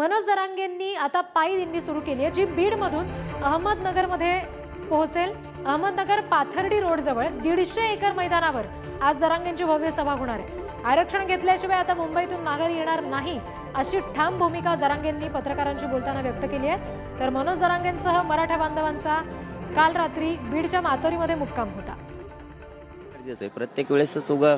मनोज जरांगेंनी आता पायी दिंडी सुरू केली आहे जी बीडमधून अहमदनगरमध्ये पोहोचेल. अहमदनगर पाथर्डी रोडजवळ दीडशे एकर मैदानावर आज जरांगेंची भव्य सभा होणार आहे. आरक्षण घेतल्याशिवाय आता मुंबईतून माघारी येणार नाही अशी ठाम भूमिका जरांगेंनी पत्रकारांशी बोलताना व्यक्त केली आहे. तर मनोज जरांगेंसह मराठा बांधवांचा काल रात्री बीडच्या मातोरीमध्ये मुक्काम होता. प्रत्येक वेळेसच उगा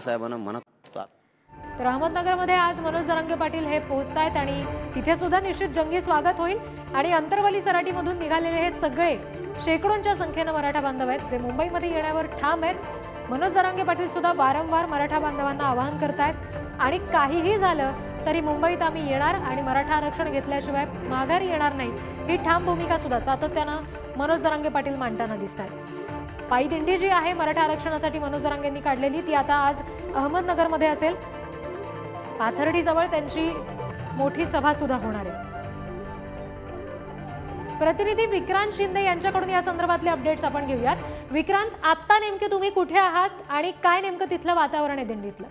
साहेबांना मनात तर अहमदनगरमध्ये आज मनोज जरांगे पाटील हे पोहोचत आहेत आणि तिथे सुद्धा निश्चित जंगी स्वागत होईल आणि अंतरवली सराटीमधून निघालेले हे सगळे शेकडोंच्या संख्येनं मराठा बांधव आहेत जे मुंबईमध्ये येण्यावर ठाम आहेत. मनोज जरांगे पाटील सुद्धा वारंवार मराठा बांधवांना आवाहन करतायत आणि काहीही झालं तरी मुंबईत आम्ही येणार आणि मराठा आरक्षण घेतल्याशिवाय माघारी येणार नाही. ही ठाम भूमिका सुद्धा सातत्यानं मनोज जरांगे पाटील मांडताना दिसत आहेत पायी दिंडी जी आहे मराठा आरक्षणासाठी मनोज जरांगेंनी काढलेली ती आता आज अहमदनगरमध्ये असेल. पाथर्डीजवळ त्यांची मोठी सभा सुद्धा होणार आहे. प्रतिनिधी विक्रांत शिंदे यांच्याकडून या संदर्भातले अपडेट्स आपण घेऊयात. विक्रांत आत्ता नेमके तुम्ही कुठे आहात आणि काय नेमकं तिथलं वातावरण आहे दिंडीतलं?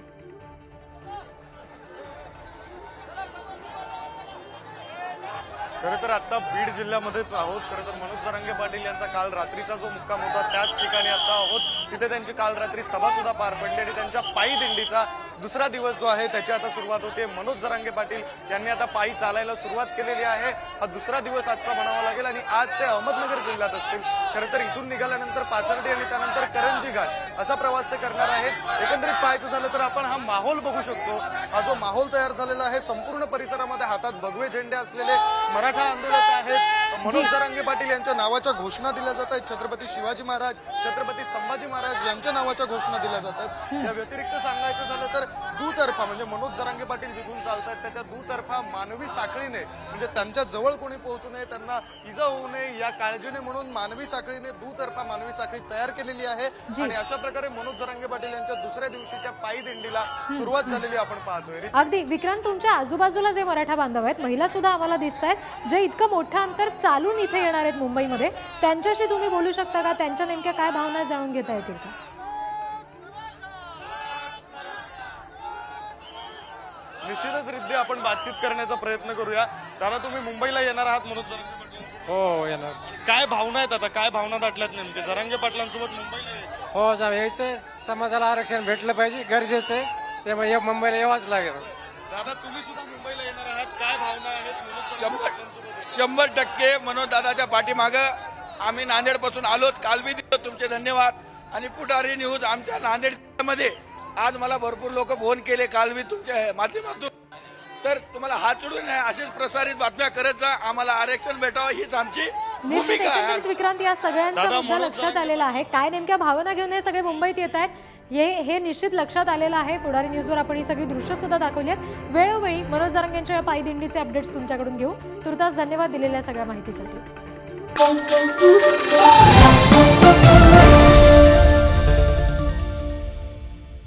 खरं तर आता बीड जिल्ह्यामध्येच आहोत. खरं तर मनोज जरांगे पाटील यांचा काल रात्रीचा जो मुक्काम होता त्याच ठिकाणी आता आहोत. तिथे त्यांची काल रात्री सभा सुद्धा पार पडली आणि त्यांच्या पायी दिंडीचा दुसरा दिवस जो आहे त्याची आता सुरुवात होते. मनोज जरांगे पाटील यांनी आता पायी चालायला सुरुवात केलेली आहे. हा दुसरा दिवस आजचा म्हणावा लागेल आणि आज ते अहमदनगर जिल्ह्यात असतील. खरं तर इथून निघाल्यानंतर पाथर्डी आणि त्यानंतर करंजी असा प्रवास ते करणार आहेत. एकंदरीत पाहायचं झालं तर आपण हा माहोल बघू शकतो. हा जो माहोल तयार झालेला आहे संपूर्ण परिसरामध्ये हातात भगवे झेंडे असलेले मराठा आंदोलक आहेत. मनोज जरांगे पाटील यांच्या नावाच्या घोषणा दिल्या जात आहेत. छत्रपती शिवाजी महाराज छत्रपती संभाजी महाराज यांच्या नावाच्या घोषणा दिल्या जातात या व्यतिरिक्त सांगायचं झालं तर दुतर्फा म्हणजे मनोज जरांगे पाटील जिथून त्याच्या दुतर्फा मानवी साखळीने म्हणजे त्यांच्या जवळ कोणी पोहोचू नये त्यांना इजा होऊ नये या काळजीने म्हणून मानवी साखळीने दुतर्फा मानवी साखळी तयार केलेली आहे. आणि अशा प्रकारे मनोज जरांगे पाटील यांच्या दुसऱ्या दिवशीच्या पायी दिंडीला सुरुवात झालेली आपण पाहतोय. अगदी विक्रांत तुमच्या आजूबाजूला जे मराठा बांधव आहेत महिला सुद्धा आम्हाला दिसत आहेत जे इतकं मोठं अंतर चालून इथे येणार आहेत मुंबईमध्ये त्यांच्याशी तुम्ही बोलू शकता का? त्यांच्या नेमक्या काय भावना जाणून घेता येतील का? निश्चितच रिद्धी आपण बातचीत करण्याचा प्रयत्न करूया. दादा तुम्ही मुंबईला येणार आहात जरांगे पाटील हो येणार. काय भावना आहेत आता? काय भावना दाटल्यात नेमके? जरांगे पाटलांसोबत मुंबईला यायचं. हो जा यायचं समाजाला आरक्षण भेटलं पाहिजे गरजेचं आहे. त्यामुळे या मुंबईला यावंच लागेल. दादा तुम्ही सुद्धा मुंबईला येणार आहात. काय भावना आहेत मनोज जरांगे शंभर पाटलांसोबत? शंभर टक्के मनोज दादाच्या पाठीमागं आम्ही नांदेडपासून आलोच. काल बी दिलो तुमचे धन्यवाद. आणि पुढारी न्यूज आमच्या नांदेडमध्ये आज मला भरपूर लोक फोन केले काल बी तुमच्या माध्यमातून. तर तुम्हाला हात आहे असेच प्रसारित बातम्या करत जा. आम्हाला आरक्षण भेटावं हीच आमची निश्चित भूमिका आहे. विक्रांत या सगळ्यांचा मुद्दा लक्षात आलेला आहे. काय नेमक्या भावना घेऊन हे सगळे मुंबईत येत आहेत? हे हे निश्चित लक्षात आलेलं आहे. पुढारी न्यूजवर आपण ही सगळी दृश्य सुद्धा दाखवली आहेत वेळोवेळी मनोज जरांगेंच्या या पायी दिंडीचे अपडेट्स तुमच्याकडून घेऊ. तुर्तास धन्यवाद दिलेल्या सगळ्या माहितीसाठी.